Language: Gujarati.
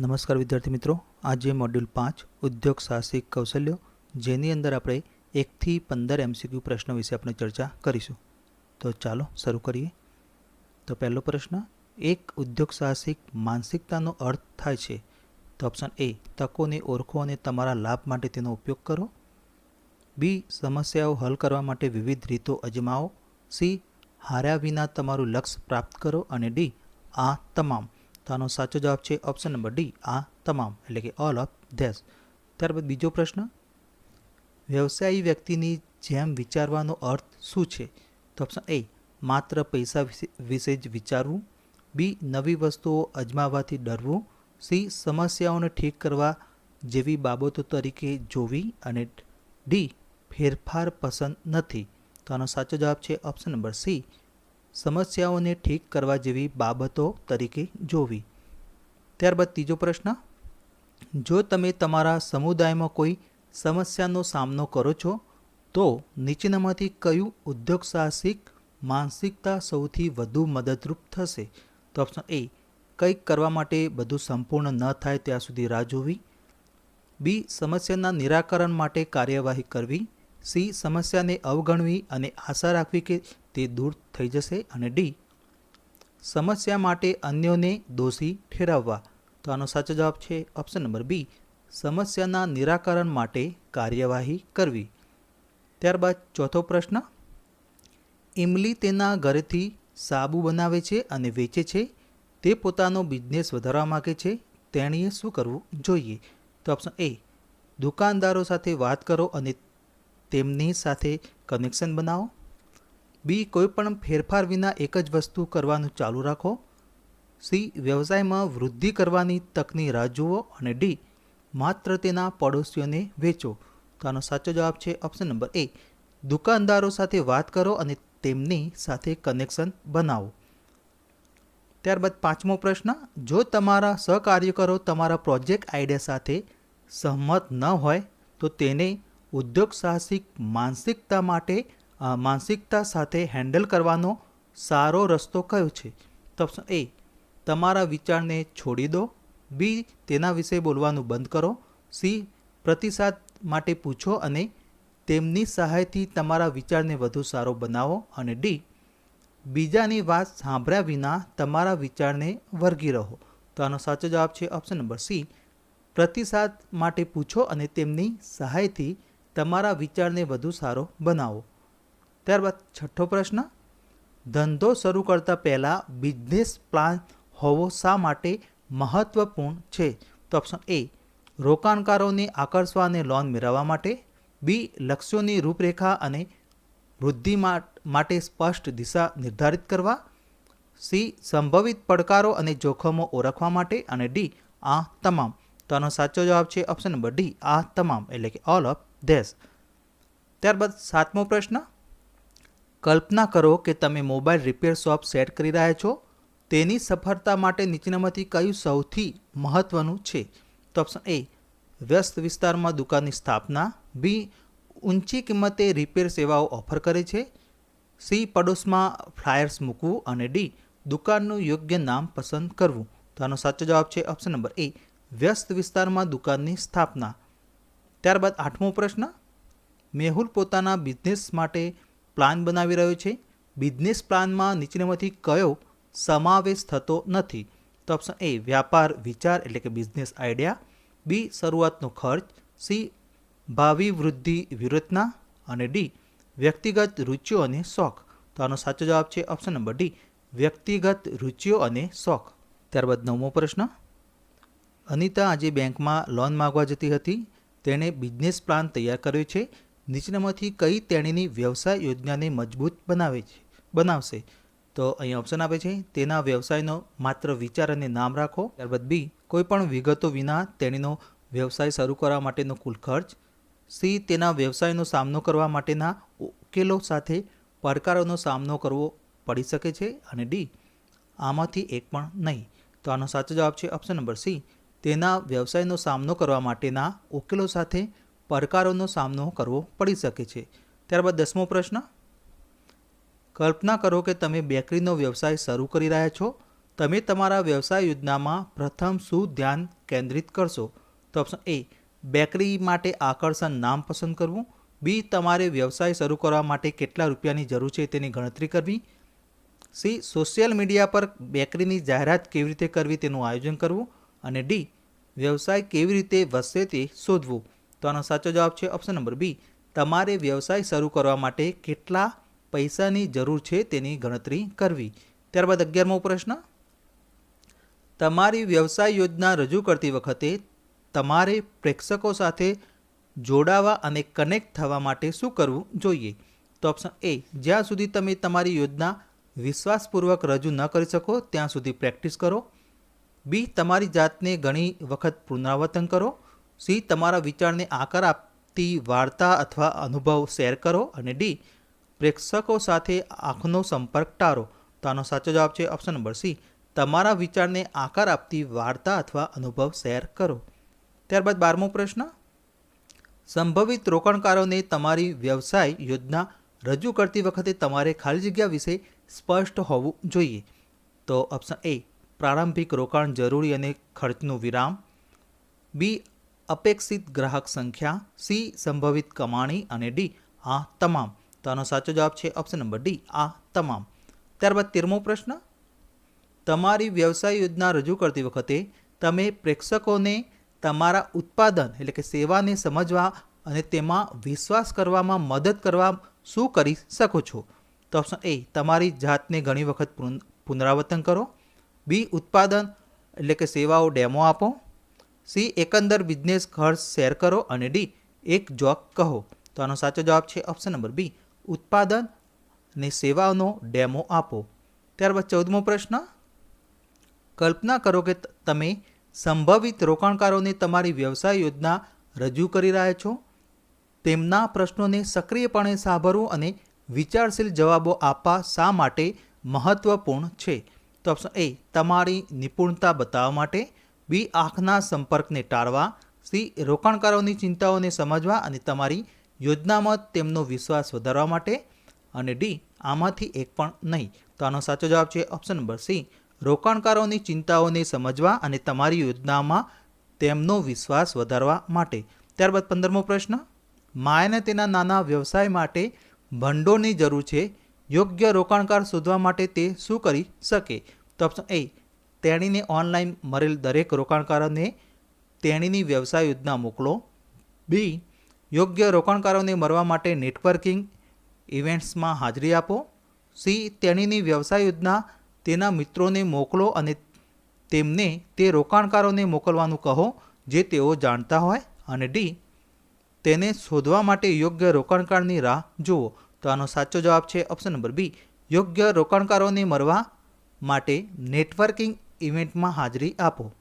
નમસ્કાર વિદ્યાર્થી મિત્રો. આજે મોડ્યુલ પાંચ, ઉદ્યોગ સાહસિક કૌશલ્યો, જેની અંદર આપણે એકથી પંદર એમસીક્યુ પ્રશ્નો વિશે આપણે ચર્ચા કરીશું. તો ચાલો શરૂ કરીએ. તો પહેલો પ્રશ્ન, એક ઉદ્યોગ સાહસિક માનસિકતાનો અર્થ થાય છે? તો ઓપ્શન એ તકોને ઓળખો અને તમારા લાભ માટે તેનો ઉપયોગ કરો. બી સમસ્યાઓ હલ કરવા માટે વિવિધ રીતો અજમાવો. સી હાર્યા વિના તમારું લક્ષ્ય પ્રાપ્ત કરો. અને ડી આ તમામ. તો આનો સાચો જવાબ છે ઓપ્શન નંબર ડી આ તમામ, એટલે કે ઓલ ઓફ ધેસ ત્યારબાદ બીજો પ્રશ્ન, વ્યવસાયી વ્યક્તિની જેમ વિચારવાનો અર્થ શું છે? તો ઓપ્શન એ માત્ર પૈસા વિશે- જ વિચારવું. બી નવી વસ્તુઓ અજમાવવાથી ડરવું. સી સમસ્યાઓને ઠીક કરવા જેવી બાબતો તરીકે જોવી. અને ડી ફેરફાર પસંદ નથી. તો આનો સાચો જવાબ છે ઓપ્શન નંબર સી સમસ્યાઓને ઠીક કરવા જેવી બાબતો તરીકે જોવી. ત્યારબાદ ત્રીજો પ્રશ્ન, જો તમે તમારા સમુદાયમાં કોઈ સમસ્યાનો સામનો કરો છો, તો નીચેનામાંથી કયું ઉદ્યોગ સાહસિક માનસિકતા સૌથી વધુ મદદરૂપ થશે? તો ઓપ્શન એ કંઈક કરવા માટે બધું સંપૂર્ણ ન થાય ત્યાં સુધી રાહ જોવી. બી સમસ્યાના નિરાકરણ માટે કાર્યવાહી કરવી. સી સમસ્યાને અવગણવી અને આશા રાખવી કે તે દૂર થઈ જશે અને ડી, સમસ્યા માટે અન્યોને દોષી ઠેરવવા. તો આનો સાચો જવાબ છે ઓપ્શન નંબર બી, સમસ્યાના નિરાકરણ માટે કાર્યવાહી કરવી. ત્યારબાદ ચોથો પ્રશ્ન, ઇમલી તેના ઘરેથી સાબુ બનાવે છે અને વેચે છે? તે પોતાનો બિઝનેસ વધારવા માગે છે, તેણીએ શું કરવું જોઈએ? તો ઓપ્શન એ દુકાનદારો સાથે વાત કરો અને તેમની સાથે કનેક્શન બનાવો. બી કોઈપણ ફેરફાર વિના એક જ વસ્તુ કરવાનું ચાલુ રાખો. સી, વ્યવસાયમાં વૃદ્ધિ કરવાની તકની રાહ જુઓ અને ડી, માત્ર તેના પડોશીઓને વેચો. તો આનો સાચો જવાબ છે ઓપ્શન નંબર એ દુકાનદારો સાથે વાત કરો અને તેમની સાથે કનેક્શન બનાવો. ત્યારબાદ પાંચમો પ્રશ્ન, જો તમારા સહકાર્યકરો તમારા પ્રોજેક્ટ આઈડિયા સાથે સહમત ન હોય, તો તેને ઉદ્યોગ સાહસિક માનસિકતા માટે માનસિકતા સાથે હેન્ડલ કરવાનો સારો રસ્તો કયો છે? તો એ, તમારા વિચારને છોડી દો. બી, તેના વિશે બોલવાનું બંધ કરો. સી, પ્રતિસાદ માટે પૂછો અને તેમની સહાયથી તમારા વિચારને વધુ સારો બનાવો. અને ડી, બીજાની વાત સાંભળ્યા વિના તમારા વિચારને વર્ગી રહો. તો આનો સાચો જવાબ છે ઓપ્શન નંબર સી. પ્રતિસાદ માટે પૂછો અને તેમની સહાયથી તમારા વિચારને વધુ સારો બનાવો. ત્યારબાદ છઠ્ઠો પ્રશ્ન, ધંધો શરૂ કરતા પહેલાં બિઝનેસ પ્લાન હોવો શા માટે મહત્વપૂર્ણ છે? તો ઓપ્શન એ રોકાણકારોને આકર્ષવા અને લોન મેળવવા માટે. બી લક્ષ્યોની રૂપરેખા અને વૃદ્ધિ માટે સ્પષ્ટ દિશા નિર્ધારિત કરવા. સી સંભવિત પડકારો અને જોખમો ઓળખવા માટે અને ડી આ તમામ. તો આનો સાચો જવાબ છે ઓપ્શન નંબર ડી આ તમામ, એટલે કે ઓલ ઓફ ધેસ ત્યારબાદ સાતમો પ્રશ્ન કલ્પના કરો કે તમે મોબાઈલ રિપેર શોપ સેટ કરી રહ્યા છો. તેની સફળતા માટે નીચેનામાંથી કયું સૌથી મહત્વનું છે? તો ઓપ્શન એ વ્યસ્ત વિસ્તારમાં દુકાનની સ્થાપના. બી ઊંચી કિંમતે રિપેર સેવાઓ ઓફર કરે છે. સી પડોશમાં ફ્લાયર્સ મૂકવું અને ડી દુકાનનું યોગ્ય નામ પસંદ કરવું. તો આનો સાચો જવાબ છે ઓપ્શન નંબર એ વ્યસ્ત વિસ્તારમાં દુકાનની સ્થાપના. ત્યારબાદ આઠમો પ્રશ્ન, મેહુલ પોતાના બિઝનેસ માટે પ્લાન બનાવી રહ્યો છે. બિઝનેસ પ્લાનમાં નીચેનામાંથી કયો સમાવેશ થતો નથી? તો ઓપ્શન એ વ્યાપાર, વિચાર એટલે કે બિઝનેસ આઈડિયા. બી શરૂઆતનો ખર્ચ. સી ભાવિ વૃદ્ધિ વ્યૂહરચના અને ડી વ્યક્તિગત રૂચિઓ અને શોખ. તો આનો સાચો જવાબ છે ઓપ્શન નંબર ડી વ્યક્તિગત રૂચિઓ અને શોખ. ત્યારબાદ નવમો પ્રશ્ન. અનિતા આજે બેંકમાં લોન માગવા જતી હતી. તેણે બિઝનેસ પ્લાન તૈયાર કર્યો છે. નીચેનામાંથી કઈ તેણીની વ્યવસાય યોજનાને મજબૂત બનાવે છે, બનાવશે? તો અહીં ઓપ્શન આપે છે, તેના વ્યવસાયનો માત્ર વિચાર અને નામ રાખો. ત્યારબાદ બી, કોઈ પણ વિગતો વિના તેણીનો વ્યવસાય શરૂ કરવા માટેનો કુલ ખર્ચ. સી, તેના વ્યવસાયનો સામનો કરવા માટેના ઉકેલો સાથે પડકારોનો સામનો કરવો પડી શકે છે અને ડી, આમાંથી એક પણ નહીં. તો આનો સાચો જવાબ છે ઓપ્શન નંબર સી, તેના વ્યવસાયનો સામનો કરવા માટેના ઉકેલો સાથે પડકારોનો સામનો કરવો પડી શકે છે. ત્યારબાદ દસમો પ્રશ્ન, કલ્પના કરો કે તમે બેકરીનો વ્યવસાય શરૂ કરી રહ્યા છો. તમે તમારા વ્યવસાય યોજનામાં પ્રથમ શું ધ્યાન કેન્દ્રિત કરશો? તો ઓપ્શન એ, બેકરી માટે આકર્ષણ નામ પસંદ કરવું. બી, તમારે વ્યવસાય શરૂ કરવા માટે કેટલા રૂપિયાની જરૂર છે તેની ગણતરી કરવી. સી, સોશિયલ મીડિયા પર બેકરીની જાહેરાત કેવી રીતે કરવી તેનું આયોજન કરવું. અને ડી, વ્યવસાય કેવી રીતે વધશે તે શોધવું. તો આનો સાચો જવાબ છે ઓપ્શન નંબર બી તમારે વ્યવસાય શરૂ કરવા માટે કેટલા પૈસાની જરૂર છે તેની ગણતરી કરવી. ત્યારબાદ અગિયારમો પ્રશ્ન. તમારી વ્યવસાય યોજના રજૂ કરતી વખતે તમારે પ્રેક્ષકો સાથે જોડાવા અને કનેક્ટ થવા માટે શું કરવું જોઈએ? તો ઓપ્શન એ જ્યાં સુધી તમે તમારી યોજના વિશ્વાસપૂર્વક રજૂ ન કરી શકો, ત્યાં સુધી પ્રેક્ટિસ કરો. બી તમારી જાતને ઘણી વખત પુનરાવર્તન કરો. સી, તમારા વિચારને આકાર આપતી વાર્તા અથવા અનુભવ શેર કરો અને ડી, પ્રેક્ષકો સાથે આંખનો સંપર્ક ટાળો. તો આનો સાચો જવાબ છે ઓપ્શન નંબર સી, તમારા વિચારને આકાર આપતી વાર્તા અથવા અનુભવ શેર કરો. ત્યારબાદ બારમો પ્રશ્ન, સંભવિત રોકાણકારોને તમારી વ્યવસાય યોજના રજૂ કરતી વખતે તમારે ખાલી જગ્યા વિશે સ્પષ્ટ હોવું જોઈએ. તો ઓપ્શન એ, પ્રારંભિક રોકાણ જરૂરી અને ખર્ચનું વિરામ. બી અપેક્ષિત ગ્રાહક સંખ્યા સી સંભવિત કમાણી અને ડી આ તમામ. તો આનો સાચો જવાબ છે ઓપ્શન નંબર ડી આ તમામ. ત્યારબાદ તેરમો પ્રશ્ન. તમારી વ્યવસાય યોજના રજૂ કરતી વખતે તમે પ્રેક્ષકોને તમારા ઉત્પાદન એટલે કે સેવાને સમજવા અને તેમાં વિશ્વાસ કરવામાં મદદ કરવા શું કરી શકો છો? તો ઓપ્શન એ તમારી જાતને ઘણી વખત પુન- પુનરાવર્તન કરો. બી ઉત્પાદન એટલે કે સેવાઓ ડેમો આપો. સી, એકંદર બિઝનેસ ખર્ચ શેર કરો અને ડી, એક જોક કહો. તો આનો સાચો જવાબ છે ઓપ્શન નંબર બી ઉત્પાદન અને સેવાઓનો ડેમો આપો. ત્યારબાદ ચૌદમો પ્રશ્ન, કલ્પના કરો કે તમે સંભવિત રોકાણકારોને તમારી વ્યવસાય યોજના રજૂ કરી રહ્યા છો. તેમના પ્રશ્નોને સક્રિયપણે સાંભળવું અને વિચારશીલ જવાબો આપવા શા માટે મહત્વપૂર્ણ છે? તો ઓપ્શન એ તમારી નિપુણતા બતાવવા માટે. બી આંખના સંપર્કને ટાળવા, સી રોકાણકારોની ચિંતાઓને સમજવા અને તમારી યોજનામાં તેમનો વિશ્વાસ વધારવા માટે, અને ડી આમાંથી એક પણ નહીં. તો આનો સાચો જવાબ છે ઓપ્શન નંબર સી. રોકાણકારોની ચિંતાઓને સમજવા અને તમારી યોજનામાં તેમનો વિશ્વાસ વધારવા માટે. ત્યારબાદ પંદરમો પ્રશ્ન. માયાને તેના નાના વ્યવસાય માટે ભંડોળની જરૂર છે. યોગ્ય રોકાણકાર શોધવા માટે તે શું કરી શકે? તો ઓપ્શન એ તેણીને ઓનલાઈન મળેલ દરેક રોકાણકારોને તેણીની વ્યવસાય યોજના મોકલો. બી યોગ્ય રોકાણકારોને મળવા માટે નેટવર્કિંગ ઇવેન્ટ્સમાં હાજરી આપો. સી તેણીની વ્યવસાય યોજના તેના મિત્રોને મોકલો અને તેમને તે રોકાણકારોને મોકલવાનું કહો જે તેઓ જાણતા હોય. અને ડી તેને શોધવા માટે યોગ્ય રોકાણકારની રાહ જુઓ. તો આનો સાચો જવાબ છે ઓપ્શન નંબર બી યોગ્ય રોકાણકારોને મળવા માટે નેટવર્કિંગ ઇવેન્ટમાં હાજરી આપો.